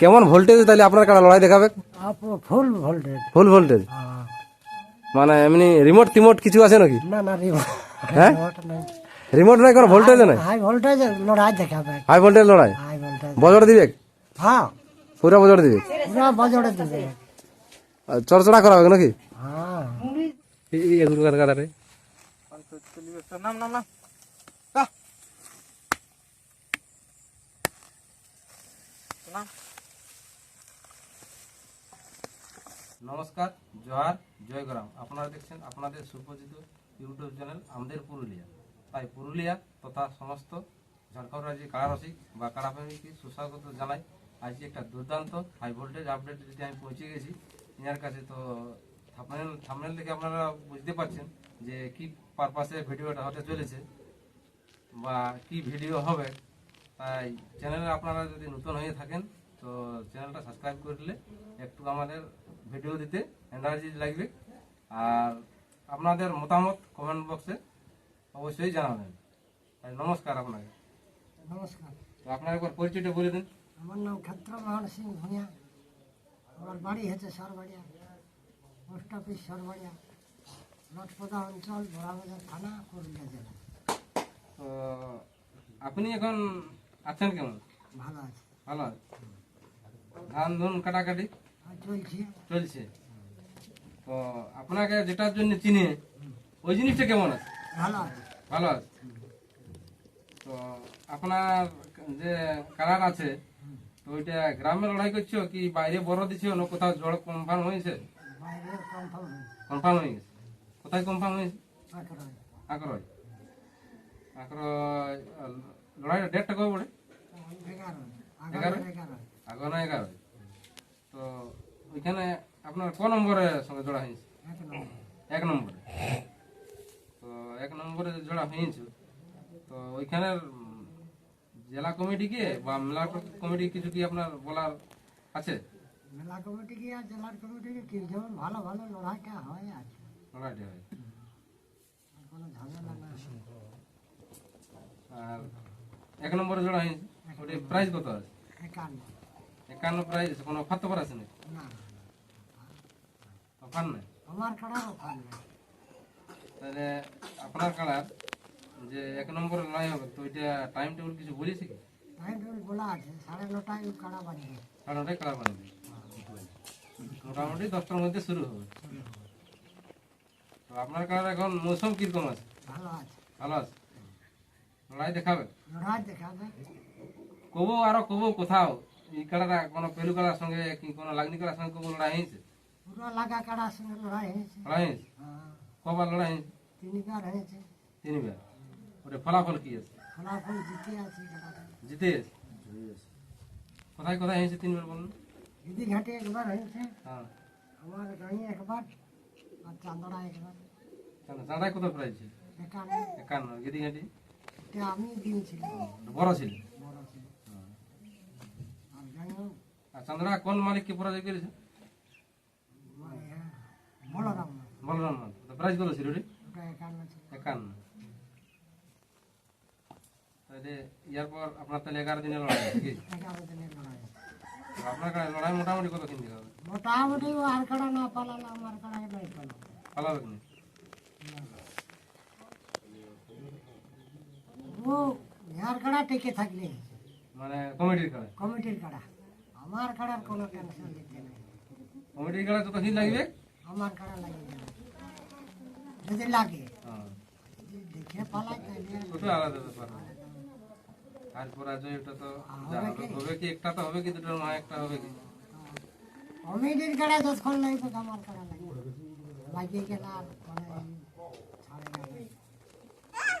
কেমন ভোল্টেজ তাহলে আপনার কাড়া লড়াই দেখাবে? ফুল ভোল্টেজ ফুল ভোল্টেজ মানে এমনি রিমোট টিমোট কিছু আছে নাকি? না না রিমোট হ্যাঁ? রিমোট নাই। কোনো ভোল্টেজ নাই? হাই ভোল্টেজ লড়াই দেখাবে। হাই ভোল্টেজ লড়াই? হাই ভোল্টেজ বজর দিবে? হ্যাঁ। পুরা বজর দিবে? পুরা বজড়ে দিবে। চড়চড়া করা হবে নাকি? হ্যাঁ। এগুলোর কাটারে নাম নাম নাম নমস্কার জোহার জয়গ্রাম। আপনারা দেখছেন আপনাদের সুপরিচিত ইউটিউব চ্যানেল আমাদের পুরুলিয়া। তাই পুরুলিয়া তথা সমস্ত ঝাড়খণ্ড রাজ্যের কারারসিক বা কারাপ্রেমীকে সুস্বাগত জানাই। আজকে একটা দুর্দান্ত হাই ভোল্টেজ আপডেট যদি আমি পৌঁছে গেছি ইনার কাছে তো থামনেল থামনেল দেখে আপনারা বুঝতে পারছেন যে কি পারপাসে ভিডিওটা হতে চলেছে বা কি ভিডিও হবে। তাই চ্যানেলে আপনারা যদি নতুন হয়ে থাকেন, তো চ্যানেলটা সাবস্ক্রাইব করলে একটু আমাদের ভিডিও দিতে এনার্জি লাগবে। আর আপনাদের মতামত কমেন্ট বক্সে অবশ্যই জানাবেন। নমস্কার আপনাকে। নমস্কার। তো আপনার একবার পরিচয়টা বলে দিন। আমার নাম ক্ষেত্রমোহন সিং ভূঁইয়া। আমার বাড়ি হচ্ছে সরবাড়িয়া পোস্ট অফিস সরবাড়িয়া লটপদা অঞ্চল বড়াবাজার থানা পুরুলিয়া জেলা। তো আপনি এখন আছেন কেমন? ভালো আছে। ভালো আছে ধান ধুন কাটাকাটি? চলছে। তো আপনাকে যেটার জন্য চিনি ওই জিনিসটা কেমন আছে? ভালো আছে। তো আপনার যে কালার আছে তো ওইটা গ্রামে লড়াই করছ কি বাইরে বড় দিছো না কোথাও জড় কনফার্ম হয়েছে? কনফার্ম হয়ে গেছে। কোথায় কনফার্ম হয়েছে? আঁকড়য় আঁকড়য় লড়াইটা ডেটটা কবে পড়ে? এগারো। এগারো? এগারো। এগারো। তো ওইখানে আপনার ক নম্বরের সঙ্গে জোড়া হয়েছে? এক নম্বরে। তো এক নম্বরে জোড়া হয়েছে। তো ওইখানের জেলা কমিটিকে বা মেলা কমিটি কিছু কি আপনার বলার আছে? মেলা কমিটি কি আর জেলার কমিটি কি? যেমন ভালো ভালো লড়াইটা হয় আছে লড়াইটা হয়। আর কোনো ঝামেলা না আর এক নম্বরে জোড়া হয়েছে। ওটা প্রাইস কত আছে? একান্ন। একান্ন প্রাইস কোনো অফার তো আছে না অফার নাই? আমার কাড়ার ওখান নেই। তাহলে আপনার কালার যে এক নম্বরে লড়াই হবে তো ওইটা টাইম টেবিল কিছু বলেছে কি? টাইম টেবিল বলা আছে সাড়ে নটায় কাড়া বানিয়ে সাড়ে নটায় কালার বানাবে মোটামুটি দশটার মধ্যে শুরু হবে। তো আপনার কালার এখন মৌসুম কীরকম আছে? ভালো আছে। ভালো আছে? লড়াই দেখাবে? লড়াই দেখাবে। কবো আরও কবো কোথাও? এই কালারটা কোনো পেলু কালার সঙ্গে কি কোনো লাগনি কালার সঙ্গে কবো লড়াই হয়েছে? পুরো লাগা কাড়ার সঙ্গে লড়াই হয়েছে। লড়াই হয়েছে? হ্যাঁ, কবার লড়াই হয়েছে? তিনবার হয়েছে। তিনবার। ওটা ফলাফল কি আছে? ফলাফল জিতে আছে কাড়াটা। জিতে এসে কোথায় কোথায় হয়েছে তিনবার বলুন? দিদি ঘাটে একবার হয়েছে। হ্যাঁ। আমার গাঁয়ে একবার আর চান্দড়া একবার। চাঁদায় কত প্রাইস ছিল একান্ন। একান্ন। গেদি ঘাটি আমি বড় ছিল বড় ছিল আর যাই হোক আর চান্দরা কোন মালিককে পরাজয় করেছে? বলরাম। বলরাম প্রাইস কত ছিল রে? একান্ন তাহলে ইয়ার পর আপনার তাহলে এগারো দিনের লড়াই কি তো আপনার কাছে লড়াই মোটামুটি কত কিনতে হবে? মোটামুটি আর কাড়া না কাড়া নাই পালাম পালাবে ও আর কাড়া টেকে থাকলে। মানে কমিটির কাছে কমিটির কাড়া। আমার কাড়ার কোনো টেনশন দিতে নেই। কমিটির কাছে তো কঠিন লাগবে? আমার কাড়া লাগে যাবে যদি লাগে। হ্যাঁ। দেখে পালাই তাহলে ওটা আলাদা ব্যাপার। আর পরাজয় ওটা তো হবে কি? একটা তো হবে কি? দুটোর মা একটা হবে কি? কমিটির কাড়া যতক্ষণ লাগবে তো আমার কাড়া লাগে। লাগিয়ে গেলে আর না।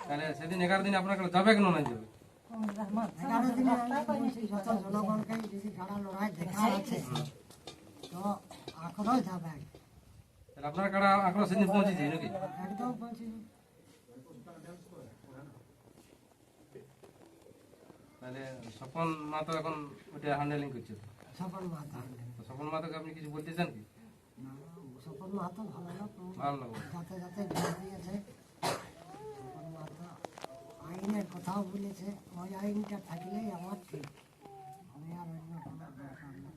তাহলে সেদিন এগারো দিন আপনার কাছে যাবে কেন? না যাবে। এগারো দিনে যত জনগণকে যদি কাড়া লড়াই দেখার আছে তো যাবে আপনার সেদিন পৌঁছেছে নাকি? একদম বলছি তাহলে স্বপন মা তো এখন ওটা হ্যান্ডেলিং করছে। তো। সফল মাহাতো তো স্বপন মাতাকে আপনি কিছু বলতে চান কি? সফল মাহাতো ভালো লোক ভালো যাতে যাতে কথাও বলেছে ওই আইনটা থাকলেই আমার ঠিক। আমি আর অন্য কোনো দরকার নেই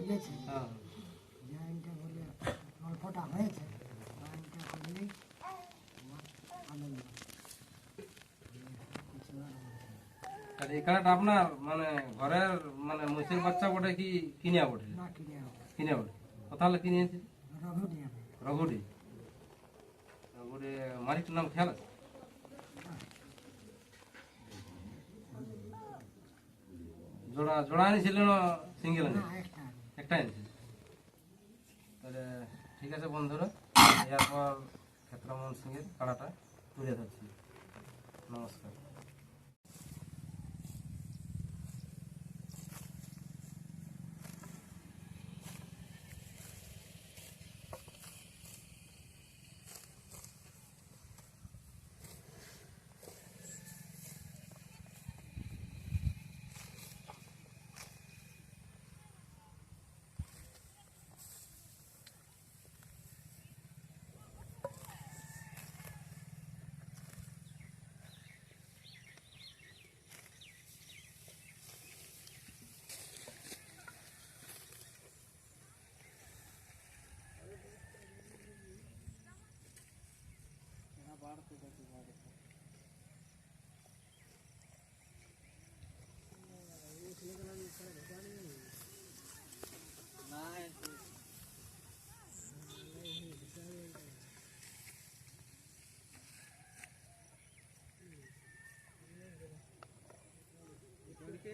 হয়েছে হ্যাঁ যে আইনটা বলে গল্পটা হয়েছে আইনটা করলেই আমার আনন্দ। আর এই আপনার মানে ঘরের মানে মহিষের বাচ্চা বটে কি কিনিয়া বটে? না কিনে বটে। কোথাও কিনে এনেছি রঘু নিয়ে হবে রঘুডি রঘুডি মালিকটার নাম খেয়াল আছে? জোড়া জোড়া এনেছিল না সিঙ্গেল একটা আমি এনেছিল তাহলে ঠিক আছে বন্ধুরা এরপর ক্ষেত্রমোহন সিংয়ের কাড়াটা তুলে ধরছি। নমস্কার।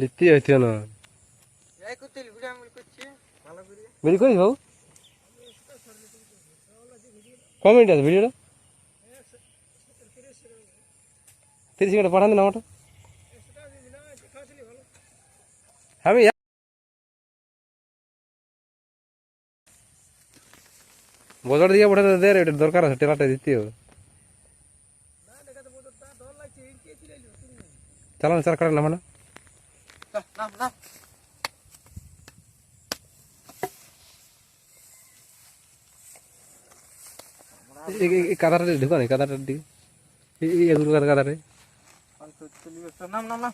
লিখতে হইতে না। এই করতে ভিডিও আমি করছি ভালো করে। বেরি করিস বাবু। ক মিনিট আছে ভিডিওটা তিরিশ মিনিট পাঠান দিন আমারটা আমি বজর দিয়ে পঠাতে দে এটা দরকার আছে টেলাটা দিতে হবে। চালান চার কাটা নামা না নাম নাম এই- এই- এই কাদাটা ঢুকা নেই কাদাটার দিকে। এগুলো কাদা নাম নাম না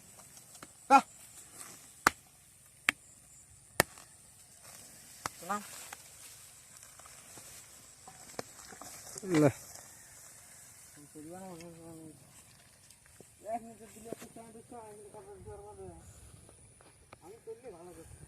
আমি করলে ভালো করছি